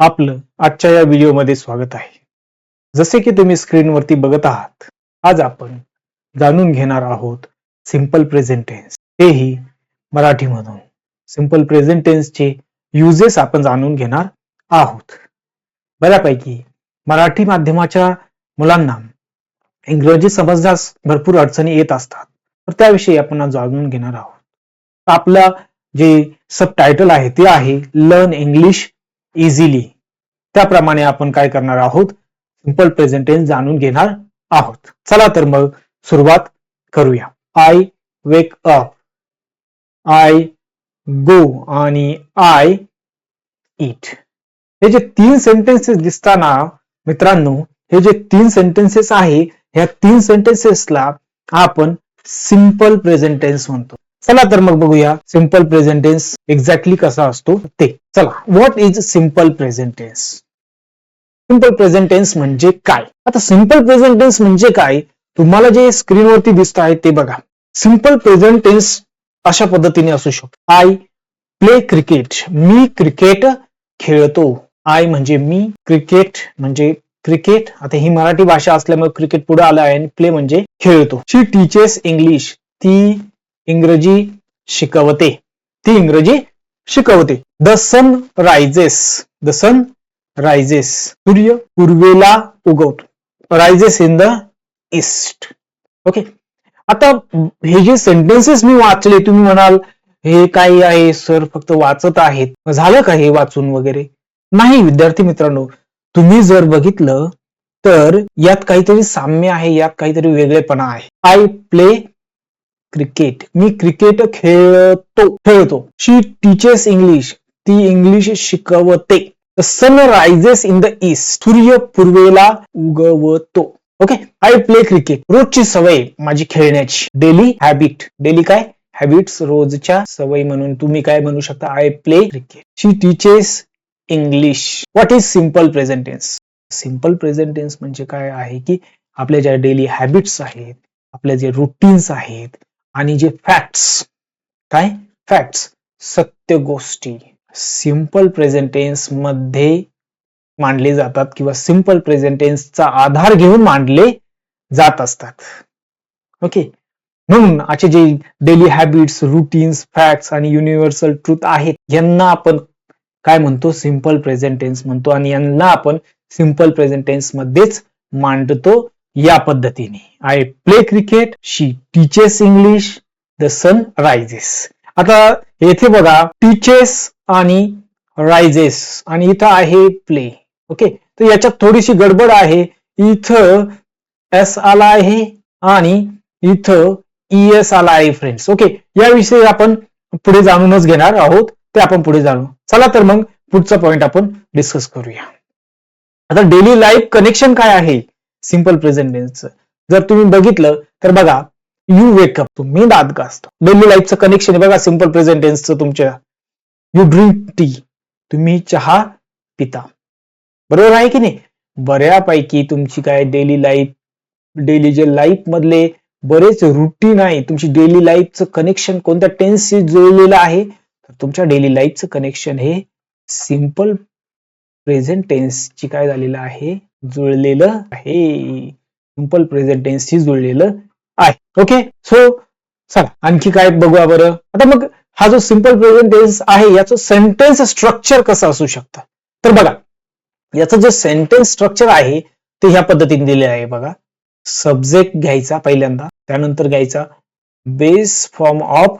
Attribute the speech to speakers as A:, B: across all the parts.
A: आपलं आजच्या या व्हिडिओमध्ये स्वागत आहे. जसे की तुम्ही स्क्रीनवरती बघत आहात आज आपण जाणून घेणार आहोत सिंपल प्रेझेंटेन्स. तेही मराठीमधून. सिंपल प्रेझेंटेन्सचे युजेस आपण जाणून घेणार आहोत. बऱ्यापैकी मराठी माध्यमाच्या मुलांना इंग्रजी समजण्यास भरपूर अडचणी येत असतात तर त्याविषयी आपण आज जाणून घेणार आहोत. आपलं जे सब टायटल आहे ते आहे लर्न इंग्लिश इझिली त्याप्रमाणे आपण काय करणार आहोत? सिंपल प्रेझेंट टेन्स जाणून घेणार आहोत. चला तर मग सुरुवात करूया. I wake up I go आणि आय इट हे जे तीन सेंटेन्सेस दिसताना मित्रांनो हे जे तीन सेंटेन्सेस आहे ह्या तीन सेंटेन्सेसला आपण सिंपल प्रेझेंट टेन्स म्हणतो. चला तर मग बघूया सिंपल प्रेझेंटेन्स एक्झॅक्टली कसा असतो ते. चला what is simple present tense simple simple म्हणजे काय? आता सिंपल प्रेझेंटेन्स म्हणजे काय? तुम्हाला जे स्क्रीनवरती दिसत आहे ते बघा. सिंपल प्रेझेंटेन्स अशा पद्धतीने असू शकतो. आय प्ले क्रिकेट मी क्रिकेट खेळतो. आय म्हणजे मी क्रिकेट म्हणजे क्रिकेट आता ही मराठी भाषा असल्यामुळे क्रिकेट पुढे आलं आहे आणि प्ले म्हणजे खेळतो. शी टीचर्स इंग्लिश ती इंग्रजी शिकवते. ती इंग्रजी शिकवते. The sun rises the sun rises सूर्य पूर्वेला उगवतो. Rises in the east okay आता हे जे सेंटेन्सेस मी वाचले तुम्ही म्हणाल हे काय आहे सर फक्त वाचत आहेत. झालं का हे वाचून वगैरे? नाही विद्यार्थी मित्रांनो. तुम्ही जर बघितलं तर यात काहीतरी साम्य आहे यात काहीतरी वेगळेपणा आहे. आय प्ले क्रिकेट मी क्रिकेट खेळतो खेळतो. शी टीचेस इंग्लिश ती इंग्लिश शिकवते. Sun rises in the east सूर्य पूर्वेला उगवतो. ओके आय प्ले क्रिकेट रोजची सवय माझी खेळण्याची. डेली हॅबिट डेली काय? हॅबिट्स रोजच्या सवय म्हणून. तुम्ही काय म्हणू शकता? I play cricket she teaches English what is simple present tense simple present tense म्हणजे काय आहे की आपल्या ज्या डेली हॅबिट्स आहेत आपल्या जे रुटीन्स आहेत आणि जे फॅक्ट्स काय? फॅक्ट्स सत्य गोष्टी. सिंपल प्रेझेंटेन्समध्ये मांडले जातात किंवा सिंपल प्रेझेंटेन्सचा आधार घेऊन मांडले जात असतात. ओके म्हणून आजचे जे डेली हॅबिट्स रुटीन्स फॅक्ट्स आणि युनिव्हर्सल ट्रूथ आहेत यांना आपण काय म्हणतो? सिंपल प्रेझेंटेन्स म्हणतो आणि यांना आपण सिंपल प्रेझेंटेन्स मध्येच मांडतो. या पद्धतीने. I play cricket she teaches English the sun rises आता येथे बघा टीचेस आणि रायझेस आणि इथं आहे प्ले ओके तर याच्यात थोडीशी गडबड आहे. इथं एस आला आहे आणि इथं ई एस आला आहे फ्रेंड्स ओके याविषयी आपण पुढे जाणूनच घेणार आहोत. ते आपण पुढे जाणू. चला तर मग पुढचा पॉइंट आपण डिस्कस करूया. आता डेली लाईफ कनेक्शन काय आहे? सिंपल प्रेझेंट टेन्सचं जर तुम्ही बघितलं तर बघा यू वेकअप तुम्ही दात घासतो. डेली लाईफचं कनेक्शन आहे बघा सिंपल प्रेझेंट टेन्सचं तुमच्या. यू ड्रिंक टी तुम्ही चहा पिता. बरोबर आहे की नाही? बऱ्यापैकी तुमची काय डेली लाईफ डेली जे लाईफ मधले बरेच रुटीन आहे तुमची डेली लाईफचं कनेक्शन कोणत्या टेन्सशी जुळलेलं आहे? तर तुमच्या डेली लाईफचं कनेक्शन हे सिंपल प्रेझेंट टेन्सची काय झालेलं आहे? जुळलेलं आहे. सिंपल प्रेझेंट टेन्सशी जुळलेलं आहे. ओके सो चला आणखी काय बघूया बरं. आता मग हा जो सिंपल प्रेझेंट टेन्स आहे याचं सेंटेन्स स्ट्रक्चर कसं असू शकतं? तर बघा याचं जे सेंटेन्स स्ट्रक्चर आहे ते ह्या पद्धतीने दिले आहे बघा. सब्जेक्ट घ्यायचा पहिल्यांदा त्यानंतर घ्यायचा बेस फॉर्म ऑफ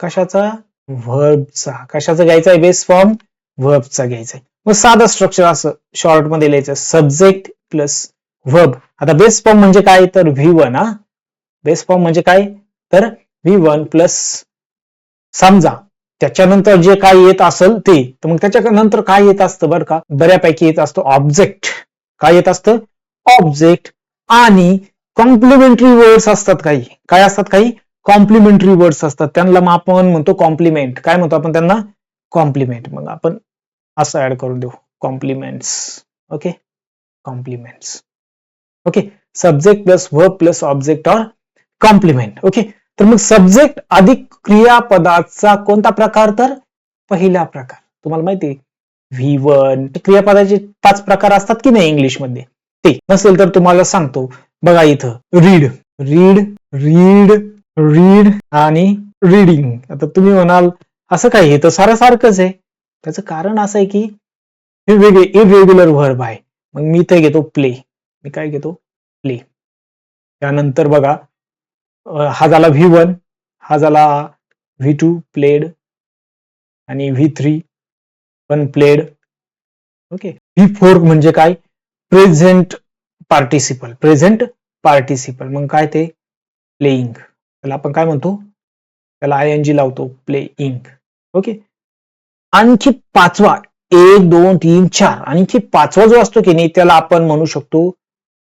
A: कशाचा? व्हर्बचा कशाचा घ्यायचा आहे? बेस फॉर्म व्हर्बचा घ्यायचा आहे. मग साधं स्ट्रक्चर असं शॉर्टमध्ये लिहायचं. सब्जेक्ट प्लस व्हब आता बेस फॉर्म म्हणजे काय? तर व्ही वन हा? बेस फॉर्म म्हणजे काय? तर व्ही वन प्लस समजा. त्याच्यानंतर जे काय येत असेल ते. तर मग त्याच्यानंतर काय येत असतं बरं का? बऱ्यापैकी येत असतं ऑब्जेक्ट काय येत असतं? ऑब्जेक्ट आणि कॉम्प्लिमेंटरी वर्ड्स असतात काही. काय असतात काही? कॉम्प्लिमेंटरी वर्ड्स असतात. त्यांना मग आपण म्हणतो कॉम्प्लिमेंट काय म्हणतो आपण त्यांना? कॉम्प्लिमेंट मग आपण असं ऍड करून देऊ. Compliments okay compliments okay subject plus verb plus object or complement okay तर मग सब्जेक्ट अधिक क्रियापदाचा कोणता प्रकार तर? पहिला प्रकार. तुम्हाला माहिती व्ही वन क्रियापदाचे पाच प्रकार असतात की नाही इंग्लिशमध्ये? ते नसेल तर तुम्हाला सांगतो. बघा इथं. रीड रीड रीड रीड आणि रीडिंग आता तुम्ही म्हणाल असं काय हे तर सारं सारखंच आहे. त्याचं कारण असं आहे की हे वेगळे इरेग्युलर व्हर्ब आहे. मग मी इथे घेतो प्ले मी काय घेतो? प्ले त्यानंतर बघा हा झाला व्ही वन हा झाला व्ही टू प्लेड आणि व्ही थ्री पण प्लेड ओके व्ही फोर म्हणजे काय? प्रेझेंट पार्टिसिपल प्रेझेंट पार्टिसिपल मग काय ते? प्लेइंग त्याला आपण काय म्हणतो? त्याला आय एन जी लावतो. प्लेइंग ओके आणखी पाचवा एक दोन तीन चार आणखी पाचवा जो असतो की नाही त्याला आपण म्हणू शकतो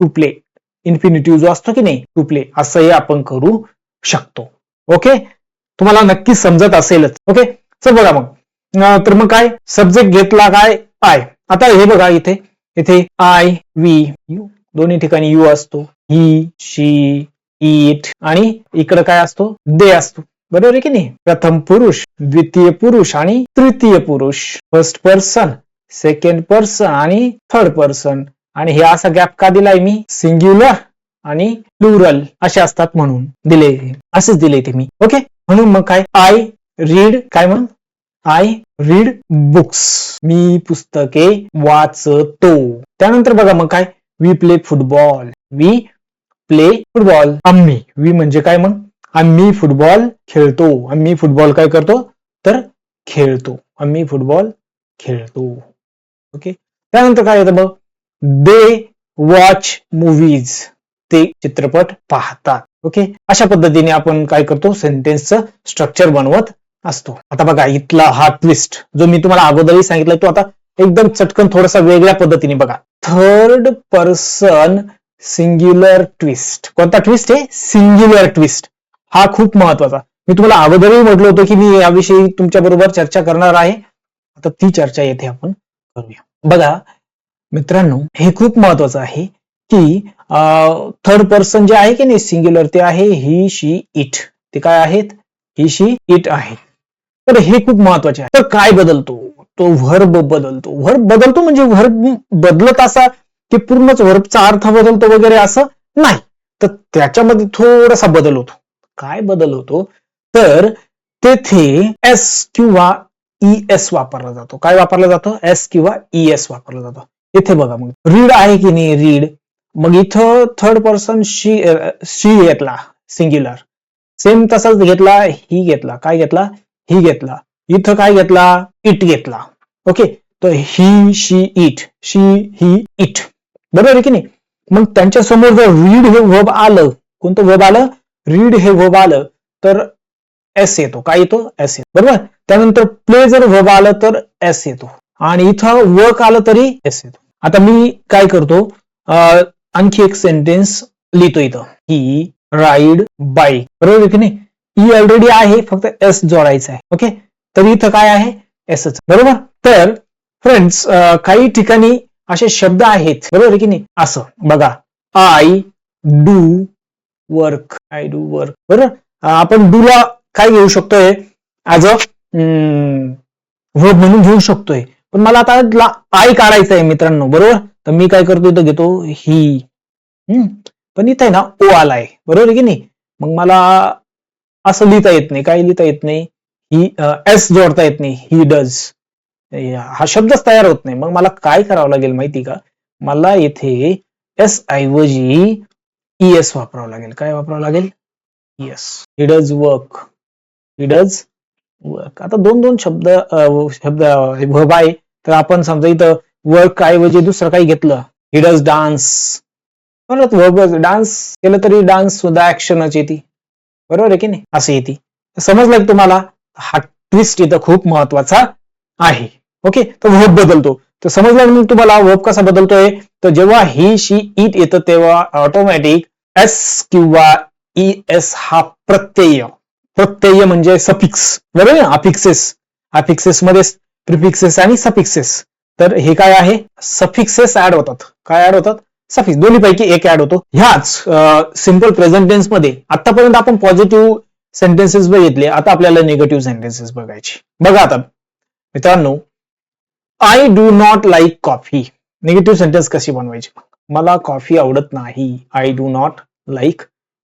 A: टुपले प्ले इन्फिनिटिव्ह जो असतो की नाही टुपले प्ले असंही आपण करू शकतो. ओके तुम्हाला नक्की समजत असेलच. ओके चल बघा मग. तर मग काय? सब्जेक्ट घेतला काय? आय आता हे बघा इथे. इथे आय वी यू दोन्ही ठिकाणी यू असतो. ही शी इट आणि इकडे काय असतो? दे असतो. बरोबर आहे की नाही? प्रथम पुरुष द्वितीय पुरुष आणि तृतीय पुरुष. फर्स्ट पर्सन सेकंड पर्सन आणि थर्ड पर्सन आणि हे असा गॅप का दिलाय मी? सिंग्युलर आणि प्लुरल असे असतात म्हणून दिले. असेच दिले ते मी. ओके म्हणून मग काय? आय रीड काय म्हण? आय रीड बुक्स मी पुस्तके वाचतो. त्यानंतर बघा मग काय? We play football we play football आम्ही. वी म्हणजे काय मग? आम्ही फुटबॉल खेळतो. आम्ही फुटबॉल काय करतो? तर खेळतो. आम्ही फुटबॉल खेळतो. ओके त्यानंतर काय येतं मग दे वॉच मूवीज ते चित्रपट पाहतात. ओके अशा पद्धतीने आपण काय करतो? सेंटेन्सचं स्ट्रक्चर बनवत असतो. आता बघा इथला हा ट्विस्ट जो मी तुम्हाला अगोदरही सांगितला तो आता एकदम चटकन थोडासा वेगळ्या पद्धतीने बघा. थर्ड पर्सन सिंग्युलर ट्विस्ट कोणता ट्विस्ट आहे सिंग्युलर ट्विस्ट हा खूप महत्त्वाचा. मी तुम्हाला अगोदरही म्हटलं होतं की मी याविषयी तुमच्या बरोबर चर्चा करणार आहे. आता ती चर्चा येथे आपण करूया. बघा मित्रांनो हे खूप महत्वाचं आहे की थर्ड पर्सन जे आहे की नाही सिंग्युलर ते आहे ही शी इट ते काय आहेत? ही शी इट आहे तर हे खूप महत्त्वाचे आहे. तर काय बदलतो? तो व्हर्ब बदलतो. व्हर्ब बदलतो म्हणजे व्हर्ब बदलत असा की पूर्णच व्हर्बचा अर्थ बदलतो वगैरे असं नाही. तर त्याच्यामध्ये थोडासा बदल होतो. काय बदल होतो? तर तेथे एस किंवा ई एस वापरला जातो. काय वापरला जातो? एस किंवा ई एस वापरला जातो. इथे बघा मग. रीड आहे की नाही? रीड मग इथं थर्ड पर्सन शी शी घेतला. सिंग्युलर सेम तसाच घेतला ही घेतला. काय घेतला? ही घेतला. इथं काय घेतला? इट घेतला. ओके तर ही she it she he it बरोबर आहे की नाही? मग त्यांच्यासमोर जर रीड हे वर्ब आलं कोणतं वब आलं? रीड हे वर्ब आलं तर एस येतो. काय येतो? एस येतो. बरोबर? त्यानंतर प्ले जर वर्ब आलं तर एस येतो. आणि इथं वर्क आलं तरी एस येतो. आता मी काय करतो? आणखी एक सेंटेन्स लिहितो इथं. ही राईड बाईक बरोबर की नाही? ई ऑलरेडी आहे फक्त एस जोडायचं आहे. ओके तर इथं काय आहे? एसच बरोबर? तर फ्रेंड्स काही ठिकाणी असे शब्द आहेत. बरोबर की नाही? असं. बघा. I do work I do work बरोबर आपण डूला काय घेऊ शकतोय? ऍज अ वर्ब म्हणून घेऊ शकतोय. पण मला आता आय काढायचं आहे मित्रांनो बरोबर? तर मी काय करतो इथं घेतो ही पण इथं आहे ना ओ आलाय. बरोबर की नाही? मग मला असं लिहिता येत नाही. काय लिहिता येत नाही? ही एस जोडता येत नाही. ही डज हा शब्दच तयार होत नाही. मग मला काय करावं लागेल माहिती का? मला इथे एस ऐवजी ई एस वापरावं लागेल. काय वापरावं लागेल? Yes he does work he does work आता दोन दोन शब्द शब्द बाय आहे तर आपण समजा इथं वर्क ऐवजी दुसरं काही घेतलं. ही डज डान्स परत डान्स केलं तरी डान्स सुद्धा ऍक्शनच येते. बरोबर आहे की नाही? असं येते. समजलं तुम्हाला? हा ट्विस्ट इथं खूप महत्त्वाचा आहे. ओके तर वर्ब बदलतो. तर समजलं मग तुम्हाला वर्ब कसा बदलतोय? तर जेव्हा ही शी इट येतं तेव्हा ऑटोमॅटिक एस किंवा e, ई एस हा प्रत्यय. प्रत्यय म्हणजे सफिक्स बरोबर? अफिक्सेस अफिक्सेस मध्ये प्रिफिक्सेस आणि सफिक्सेस तर हे काय आहे? सफिक्सेस ऍड होतात. काय ऍड होतात? सफिक्स दोन्ही पैकी एक ऍड होतो. ह्याच सिंपल प्रेझेंट टेन्समध्ये आतापर्यंत आपण पॉझिटिव्ह सेंटेन्सेस बघितले. आता आपल्याला निगेटिव्ह सेंटेन्सेस बघायचे. बघा आता. मित्रांनो I do not like coffee negative sentence कशी बनवायची? मला कॉफी आवडत नाही. I do not like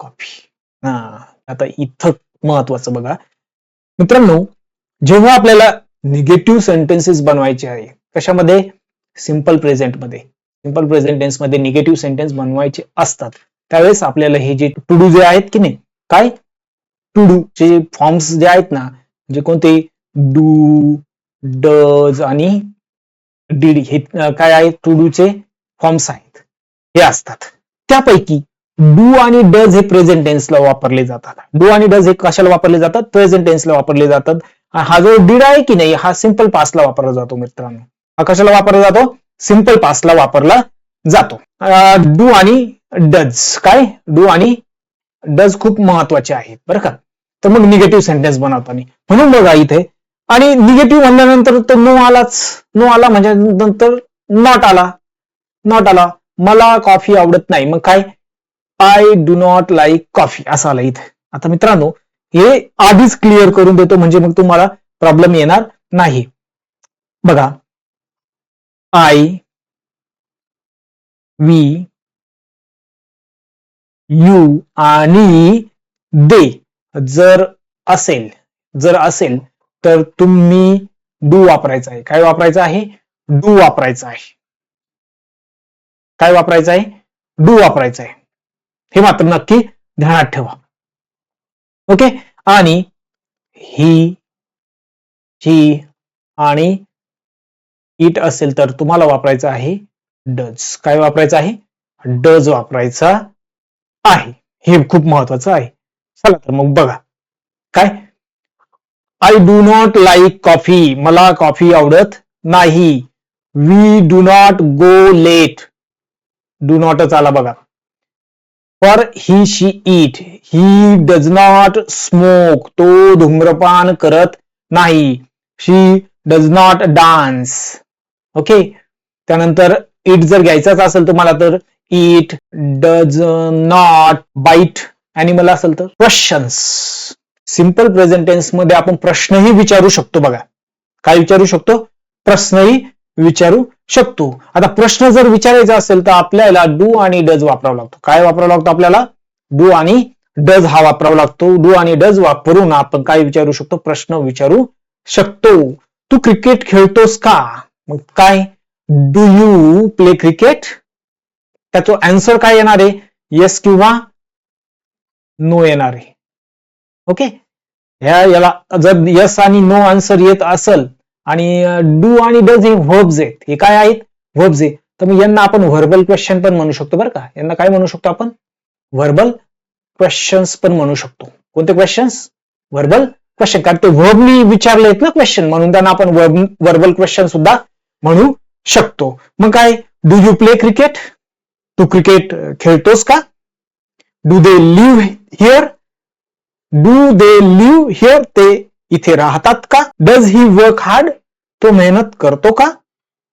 A: coffee हा आता इथं महत्वाचं बघा. मित्रांनो जेव्हा आपल्याला निगेटिव्ह सेंटेन्सेस बनवायचे आहे कशामध्ये? सिंपल प्रेझेंटमध्ये सिंपल प्रेझेंटमध्ये निगेटिव्ह सेंटेन्स बनवायचे असतात. त्यावेळेस आपल्याला हे जे टू डू जे आहेत की नाही? काय? टू डू चे फॉर्म्स जे आहेत ना म्हणजे कोणते? डू डज आणि डीड हे काय आहे? टू डू चे फॉर्म्स आहेत. हे असतात. त्यापैकी डू आणि डज हे प्रेझेंट टेन्सला वापरले जातात. डू आणि डज हे कशाला वापरले जातात? प्रेझेंट टेन्सला वापरले जातात. हा जो डीड आहे की नाही हा सिंपल पासला वापरला जातो मित्रांनो. हा कशाला वापरला जातो? सिंपल पासला वापरला जातो. डू आणि डज काय? डू आणि डज खूप महत्त्वाचे आहेत बरं का? तर मग निगेटिव्ह सेंटेन्स बनवताना. म्हणून बघा इथे आणि निगेटिव्ह म्हणल्यानंतर तो नो आलाच. नो आला म्हणजे नंतर नॉट आला. नॉट आला. मला कॉफी आवडत नाही. मग काय? I do not like coffee असं आलं इथे. आता मित्रांनो हे आधीच क्लिअर करून देतो. म्हणजे मग तुम्हाला प्रॉब्लेम येणार नाही. बघा. आय वी यू आणि दे जर असेल जर असेल तर तुम्ही डू वापरायचं आहे. काय वापरायचं आहे? डू वापरायचं आहे. काय वापरायचं आहे? डू वापरायचं आहे. हे मात्र नक्की ध्यानात ठेवा. ओके? आणि ही ही आणि इट असेल तर तुम्हाला वापरायचं आहे डज. काय वापरायचं आहे? डज वापरायचा आहे. हे खूप महत्वाचं आहे. चला तर मग बघा. काय? I do not like coffee मला कॉफी आवडत नाही. We do not go late do नॉटच आला बघा. For he she it he does not smoke तो धूम्रपान करत नाही. She does not dance okay त्यानंतर इट जर घ्यायचाच असेल तुम्हाला तर it does not bite animal असेल तर. क्वेश्चन्स सिंपल प्रेझेंट टेन्समध्ये आपण प्रश्नही विचारू शकतो बघा. काय विचारू शकतो? प्रश्नही विचारू शकतो. आता प्रश्न जर विचारायचा असेल तर आपल्याला डू आणि डज वापरावा लागतो. काय वापरावा लागतो आपल्याला? डू आणि डज हा वापरावा लागतो. डू आणि डज वापरून आपण काय विचारू शकतो? प्रश्न विचारू शकतो. तू क्रिकेट खेळतोस का? मग काय? डू यू प्ले क्रिकेट त्याचं आन्सर काय येणार आहे? येस किंवा नो येणार आहे. ओके ह्या याला जर यस आणि नो आन्सर येत असेल आणि डू आणि डज हे व्हर्ब्स आहेत हे काय आहेत? व्हर्ब्स आहे तर मग यांना आपण व्हर्बल क्वेश्चन पण म्हणू शकतो बरं का. यांना काय म्हणू शकतो आपण? व्हर्बल क्वेश्चन्स पण म्हणू शकतो. कोणते क्वेश्चन्स व्हर्बल क्वेश्चन कारण ते व्हर्बनी विचारले आहेत ना क्वेश्चन म्हणून त्यांना आपण व्हर्बल क्वेश्चन सुद्धा म्हणू शकतो. मग काय? डू यू प्ले क्रिकेट तू क्रिकेट खेळतोस का? Do they live here do they live here ते इथे राहतात का? डज ही वर्क हार्ड तो मेहनत करतो का?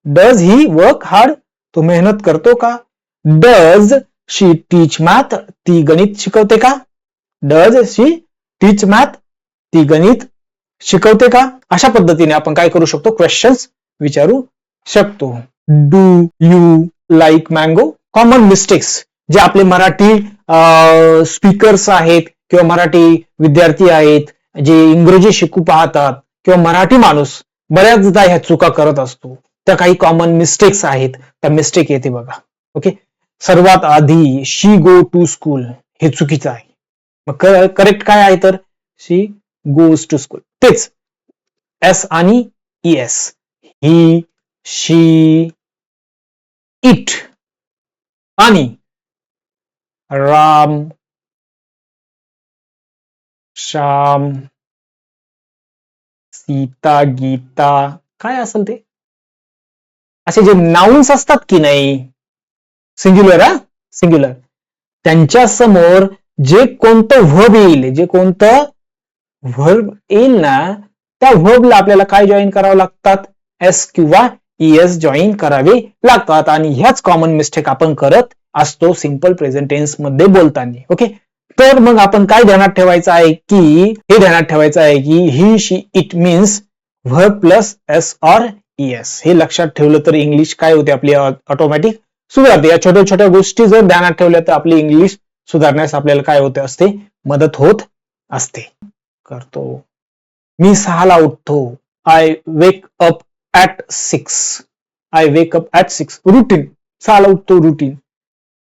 A: डज ही वर्क हार्ड तो मेहनत करतो का? डज शी टीच मॅथ ती गणित शिकवते का? डज शी टीच मॅथ ती गणित शिकवते का? अशा पद्धतीने आपण काय करू शकतो? क्वेश्चन्स विचारू शकतो. Do you like mango common mistakes जे आपले मराठी स्पीकर्स आहेत किंवा मराठी विद्यार्थी आहेत जे इंग्रजी शिकू पाहतात किंवा मराठी माणूस बऱ्याचदा ह्या चुका करत असतो. त्या काही कॉमन मिस्टेक्स आहेत. त्या मिस्टेक येते बघा. ओके सर्वात आधी शी गो टू स्कूल हे चुकीचं आहे. मग करेक्ट काय आहे तर? शी गोज टू स्कूल तेच. एस आणि E S he she it आणि राम श्याम सीता गीता काय असेल ते? असे जे नाउन्स असतात की नाही? सिंग्युलर हा? सिंग्युलर त्यांच्यासमोर जे कोणतं व्हब येईल जे कोणतं व्हर्ब येईल ना त्या व्हर्बला आपल्याला काय जॉईन करावं लागतात? एस किंवा एस जॉईन करावे लागतात. आणि ह्याच कॉमन मिस्टेक आपण करत असतो सिंपल प्रेझेंटेन्समध्ये बोलताना. ओके तर मग आपण काय ध्यानात ठेवायचं आहे की हे ध्यानात ठेवायचं आहे की he she it means verb plus S or S हे लक्षात ठेवलं तर इंग्लिश काय होते आपली ऑटोमॅटिक सुधारते. या छोट्या छोट्या गोष्टी जर ध्यानात ठेवल्या तर आपली इंग्लिश सुधारण्यास आपल्याला काय होते असते? मदत होत असते. करतो. मी सहाला उठतो. I wake up at six I wake up at six routine सहाला उठतो रुटीन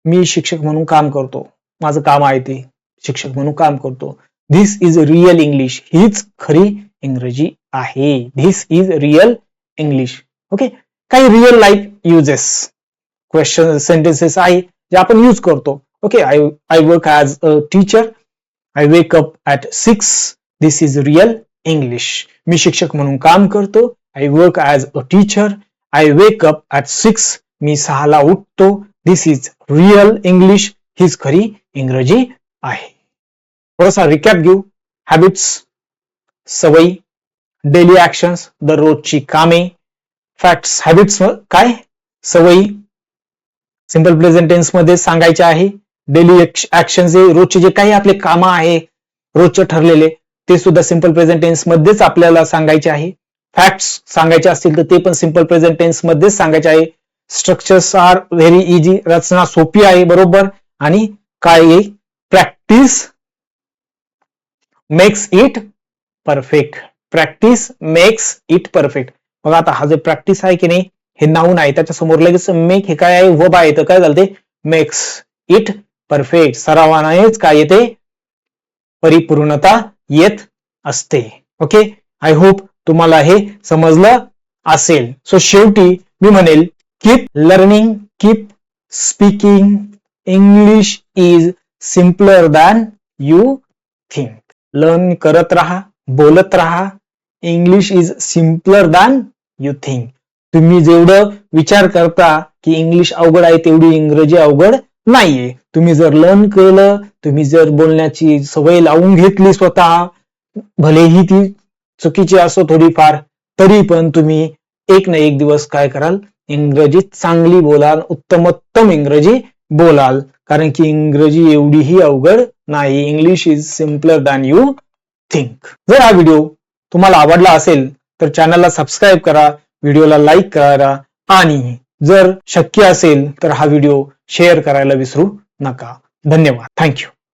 A: मी शिक्षक म्हणून काम करतो. माझं काम आहे ते. शिक्षक म्हणून काम करतो. धिस इज रिअल इंग्लिश हीच खरी इंग्रजी आहे. This is real English okay काही real life uses question sentences आहे जे आपण यूज करतो. Okay I I work as a teacher I wake up at six this is real English मी शिक्षक म्हणून काम करतो. I work as a teacher I wake up at six मी सहाला उठतो. दिस इज रिअल इंग्लिश हीच खरी इंग्रजी आहे. थोडासा रिकॅप घेऊ. हॅबिट्स सवयी डेली ऍक्शन्स दररोजची कामे. फॅक्ट्स हॅबिट्स काय? सवयी. सिंपल प्रेझेंट टेन्समध्ये सांगायचे आहे. डेली ऍक्शन जे रोजचे जे काही आपले कामं आहे रोजचे ठरलेले ते सुद्धा सिंपल प्रेझेंट टेन्स मध्येच आपल्याला सांगायचे आहे. फॅक्ट्स सांगायचे असतील तर ते पण सिंपल प्रेझेंट टेन्स मध्येच सांगायचे आहे. स्ट्रक्चर्स आर व्हेरी इझी रचना सोपी आहे बरोबर? आणि काय practice makes it perfect practice makes it perfect बघा आता हा जो प्रॅक्टिस आहे की नाही हे नाऊन आहे. त्याच्यासमोर लगेच मेक हे काय आहे? वब आहे. तर काय झालं ते? मेक्स इट परफेक्ट सरावानेच काय येते? परिपूर्णता येत असते. ओके आय होप तुम्हाला हे समजलं असेल. सो शेवटी मी म्हणेल keep learning keep speaking English is simpler than you think learn करत राहा बोलत राहा. English is simpler than you think तुम्ही जेवढं विचार करता की इंग्लिश अवघड आहे तेवढी इंग्रजी अवघड नाहीये. तुम्ही जर लर्न केलं तुम्ही जर बोलण्याची सवय लावून घेतली स्वतः भलेही ती चुकीची असो थोडीफार तरी पण तुम्ही एक ना एक दिवस काय कराल? इंग्रजीत चांगली बोलाल उत्तमोत्तम इंग्रजी बोलाल. कारण की इंग्रजी एवढीही अवघड नाही English is simpler than you think जर हा व्हिडिओ तुम्हाला आवडला असेल तर चॅनलला सबस्क्राईब करा व्हिडिओला लाईक करा आणि जर शक्य असेल तर हा व्हिडिओ शेअर करायला विसरू नका. धन्यवाद. थँक्यू